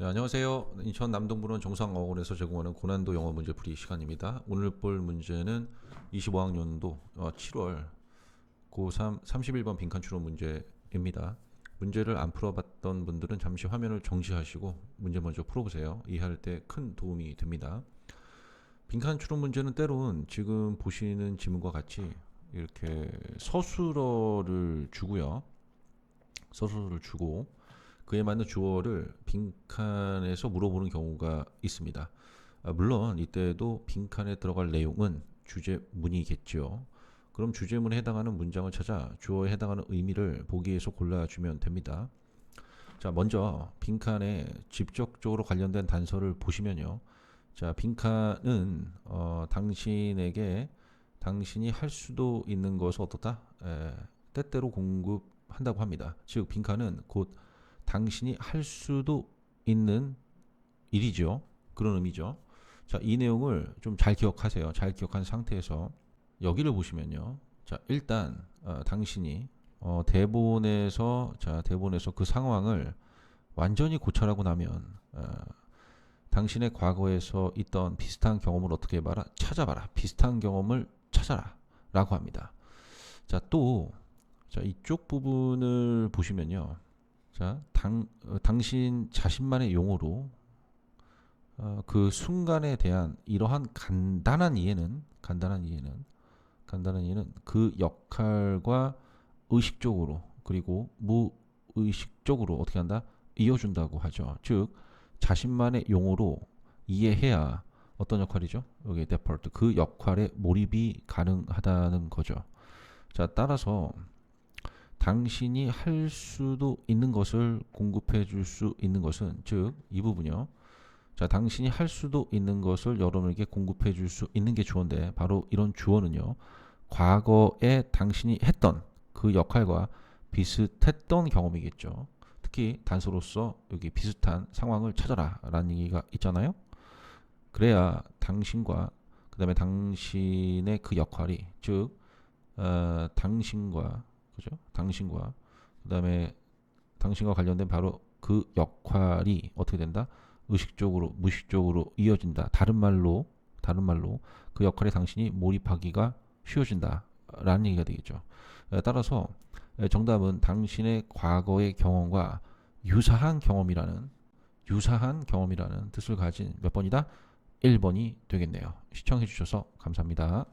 네, 안녕하세요. 인천 남동부는 정상어원에서 제공하는 고난도 영어 문제 풀이 시간입니다. 오늘 볼 문제는 25학년도 7월 고3 31번 빈칸 추론 문제입니다. 문제를 안 풀어봤던 분들은 잠시 화면을 정지하시고 문제 먼저 풀어보세요. 이해할 때 큰 도움이 됩니다. 빈칸 추론 문제는 때론 지금 보시는 지문과 같이 이렇게 서술어를 주고요. 서술어를 주고 그에 맞는 주어를 빈칸에서 물어보는 경우가 있습니다. 아, 물론 이때도 빈칸에 들어갈 내용은 주제문이겠죠. 그럼 주제문에 해당하는 문장을 찾아 주어에 해당하는 의미를 보기에서 골라주면 됩니다. 자, 먼저 빈칸에 직접적으로 관련된 단서를 보시면요. 자, 빈칸은 어, 당신에게 당신이 할 수도 있는 것을 어떻다? 에, 때때로 공급한다고 합니다. 즉, 빈칸은 곧 당신이 할 수도 있는 일이죠. 그런 의미죠. 자, 이 내용을 좀 잘 기억하세요. 잘 기억한 상태에서 여기를 보시면요. 자, 일단 어, 당신이 어, 대본에서 자 대본에서 그 상황을 완전히 고찰하고 나면 어, 당신의 과거에서 있던 비슷한 경험을 어떻게 해봐라 찾아봐라 비슷한 경험을 찾아라 라고 합니다. 자 또 자 이쪽 부분을 보시면요. 자, 당, 어, 당신 자신만의 용어로 어, 그 순간에 대한 이러한 간단한 이해는 간단한 이해는 간단한 이해는 그 역할과 의식적으로 그리고 무의식적으로 어떻게 한다 이어준다고 하죠. 즉 자신만의 용어로 이해해야 어떤 역할이죠? 여기 데퍼트 그 역할에 몰입이 가능하다는 거죠. 자 따라서 당신이 할 수도 있는 것을 공급해 줄 수 있는 것은 즉 이 부분이요. 자, 당신이 할 수도 있는 것을 여러분에게 공급해 줄 수 있는 게 주어인데 바로 이런 주어는요. 과거에 당신이 했던 그 역할과 비슷했던 경험이겠죠. 특히 단서로서 여기 비슷한 상황을 찾아라 라는 얘기가 있잖아요. 그래야 당신과 그 다음에 당신의 그 역할이 즉 어, 당신과 그죠? 당신과 그다음에 당신과 관련된 바로 그 역할이 어떻게 된다? 의식적으로 무의식적으로 이어진다. 다른 말로 다른 말로 그 역할에 당신이 몰입하기가 쉬워진다라는 얘기가 되겠죠. 에, 따라서 에, 정답은 당신의 과거의 경험과 유사한 경험이라는 유사한 경험이라는 뜻을 가진 몇 번이다? 1번이 되겠네요. 시청해 주셔서 감사합니다.